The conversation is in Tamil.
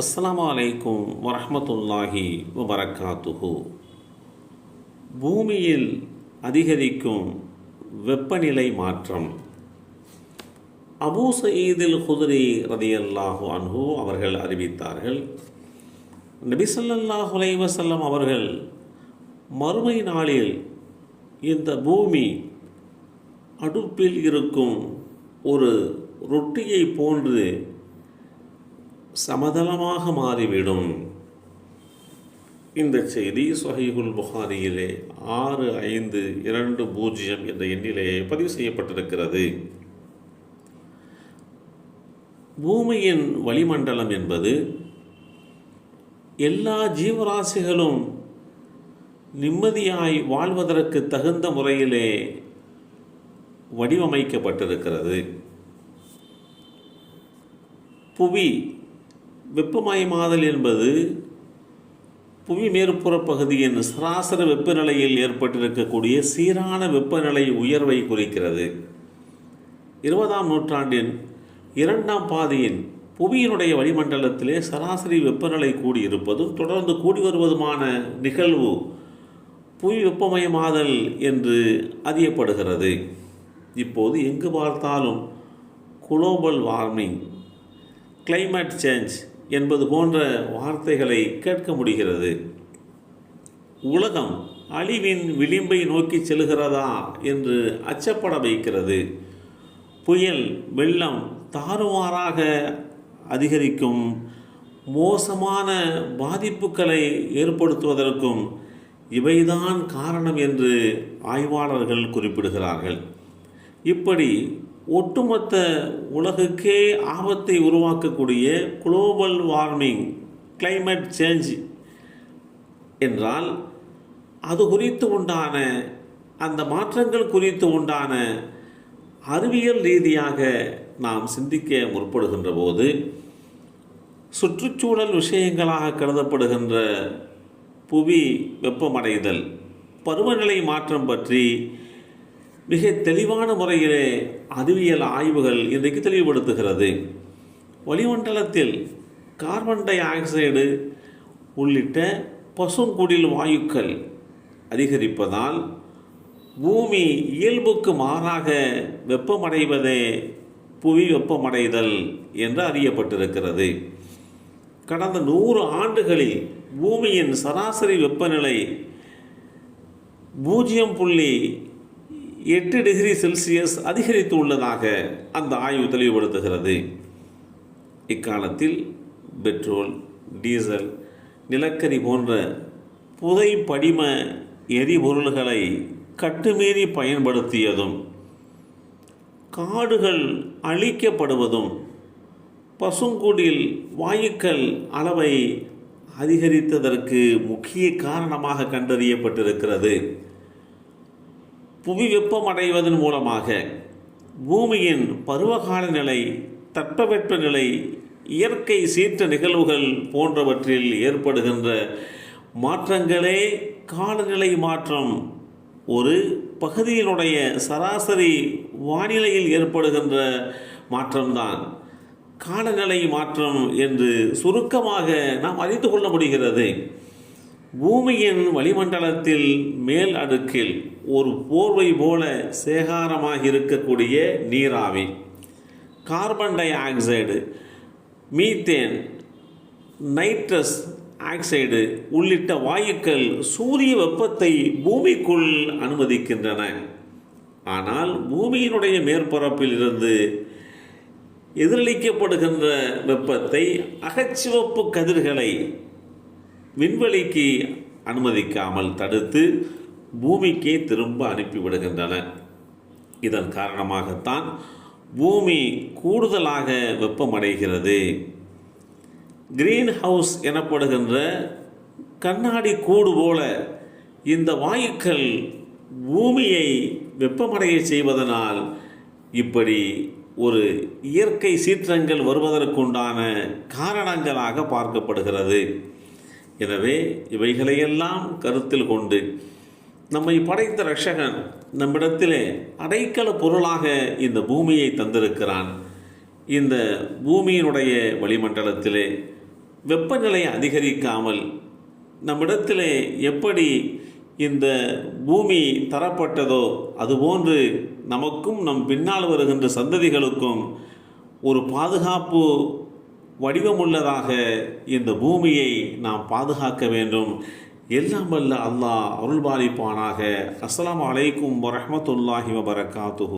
அஸ்லாம் அலைக்கும் வரமத்துல்லாஹி வரகாத்துஹு பூமியில் அதிகரிக்கும் வெப்பநிலை மாற்றம். அபூ சயீதில் குதிரி ரதியல்லாஹு அன்ஹு அவர்கள் அறிவித்தார்கள். நபி ஸல்லல்லாஹு அவர்கள் மறுமை நாளில் இந்த பூமி அடுப்பில் இருக்கும் ஒரு ரொட்டியை போன்று சமதளமாக மாறிவிடும். இந்த செய்தி சொஹீகுல் புகாரியிலே ஆறு ஐந்து இரண்டு பூஜ்ஜியம் என்ற எண்ணிலே பதிவு செய்யப்பட்டிருக்கிறது. பூமியின் வளிமண்டலம் என்பது எல்லா ஜீவராசிகளும் நிம்மதியாய் வாழ்வதற்கு தகுந்த முறையிலே வடிவமைக்கப்பட்டிருக்கிறது. புவி வெப்பமயமாதல் என்பது புவி மேற்புற பகுதியின் சராசரி வெப்பநிலையில் ஏற்பட்டிருக்கக்கூடிய சீரான வெப்பநிலை உயர்வை குறிக்கிறது. இருபதாம் நூற்றாண்டின் இரண்டாம் பாதியின் புவியினுடைய வளிமண்டலத்திலே சராசரி வெப்பநிலை கூடியிருப்பதும் தொடர்ந்து கூடி வருவதுமான நிகழ்வு புவி வெப்பமயமாதல் என்று அறியப்படுகிறது. இப்போது எங்கு பார்த்தாலும் குளோபல் வார்மிங் கிளைமேட் சேஞ்ச் என்பது போன்ற வார்த்தைகளை கேட்க முடிகிறது. உலகம் அழிவின் விளிம்பை நோக்கி செல்கிறதா என்று அச்சப்பட வைக்கிறது. புயல் வெள்ளம் தாறுமாறாக அதிகரிக்கும். மோசமான பாதிப்புகளை ஏற்படுத்துவதற்கும் இவைதான் காரணம் என்று ஆய்வாளர்கள் குறிப்பிடுகிறார்கள். இப்படி ஒட்டுமொத்த உலகுக்கே ஆபத்தை உருவாக்கக்கூடிய குளோபல் வார்மிங் கிளைமேட் சேஞ்ச் என்றால் அது குறித்து உண்டான அந்த மாற்றங்கள் குறித்து உண்டான அறிவியல் ரீதியாக நாம் சிந்திக்க முற்படுகின்ற போது சுற்றுச்சூழல் விஷயங்களாக கருதப்படுகின்ற புவி வெப்பமடைதல் பருவநிலை மாற்றம் பற்றி மிக தெளிவான முறையிலே அறிவியல் ஆய்வுகள் இன்றைக்கு தெளிவுபடுத்துகிறது. வளிமண்டலத்தில் கார்பன் டை ஆக்சைடு உள்ளிட்ட பசுங்குடில் வாயுக்கள் அதிகரிப்பதால் பூமி இயல்புக்கு மாறாக வெப்பமடைவதே புவி வெப்பமடைதல் என்று அறியப்பட்டிருக்கிறது. கடந்த நூறு ஆண்டுகளில் பூமியின் சராசரி வெப்பநிலை பூஜ்ஜியம் புள்ளி எட்டு டிகிரி செல்சியஸ் அதிகரித்து உள்ளதாக அந்த ஆய்வு தெளிவுபடுத்துகிறது. இக்காலத்தில் பெட்ரோல் டீசல் நிலக்கரி போன்ற புதை படிம எரிபொருள்களை கட்டுமீறி பயன்படுத்தியதும் காடுகள் அழிக்கப்படுவதும் பசுங்குடில் வாயுக்கள் அளவை அதிகரித்ததற்கு முக்கிய காரணமாக கண்டறியப்பட்டிருக்கிறது. புவி வெப்பமடைவதன் மூலமாக பூமியின் பருவகால நிலை தட்பவெப்ப நிலை இயற்கை சீற்ற நிகழ்வுகள் போன்றவற்றில் ஏற்படுகின்ற மாற்றங்களே காலநிலை மாற்றம். ஒரு பகுதியினுடைய சராசரி வானிலையில் ஏற்படுகின்ற மாற்றம்தான். காலநிலை மாற்றம் என்று சுருக்கமாக நாம் அறிந்து கொள்ள முடிகிறது. பூமியின் வளிமண்டலத்தில் மேல் அடுக்கில் ஒரு போர்வை போல சேகாரமாக இருக்கக்கூடிய நீராவி. Carbon dioxide methane nitrous oxide உள்ளிட்ட வாயுக்கள் சூரிய வெப்பத்தை பூமிக்குள் அனுமதிக்கின்றன. ஆனால் பூமியினுடைய மேற்பரப்பில் இருந்து எதிரளிக்கப்படுகின்ற வெப்பத்தை அகச்சிவப்பு கதிர்களை விண்வெளிக்கு அனுமதிக்காமல் தடுத்து பூமிக்கே திரும்ப அனுப்பிவிடுகின்றன இதன் காரணமாகத்தான் பூமி கூடுதலாக வெப்பமடைகிறது. கிரீன் ஹவுஸ் எனப்படுகின்ற கண்ணாடி கூடு போல இந்த வாயுக்கள் பூமியை வெப்பமடைய செய்வதனால் இப்படி ஒரு இயற்கை சீற்றங்கள் வருவதற்குண்டான காரணங்களாக பார்க்கப்படுகிறது. எனவே இவைகளையெல்லாம் கருத்தில் கொண்டு நம்மை படைத்த ரட்சகன் நம்மிடத்திலே அடைக்கல பொருளாக இந்த பூமியை தந்திருக்கிறான். இந்த பூமியினுடைய வளிமண்டலத்திலே வெப்பநிலை அதிகரிக்காமல் நம்மிடத்திலே எப்படி இந்த பூமி தரப்பட்டதோ அதுபோன்று நமக்கும் நம் பின்னால் வருகின்ற சந்ததிகளுக்கும் ஒரு பாதுகாப்பு வடிவமுள்ளதாக இந்த பூமியை நாம் பாதுகாக்க வேண்டும். எல்லாம் வல்ல அல்லாஹ் அருள்பாலிப்பானாக அஸ்ஸலாமு அலைக்கும் வரஹ்மத்துல்லாஹி வபரகாத்துஹு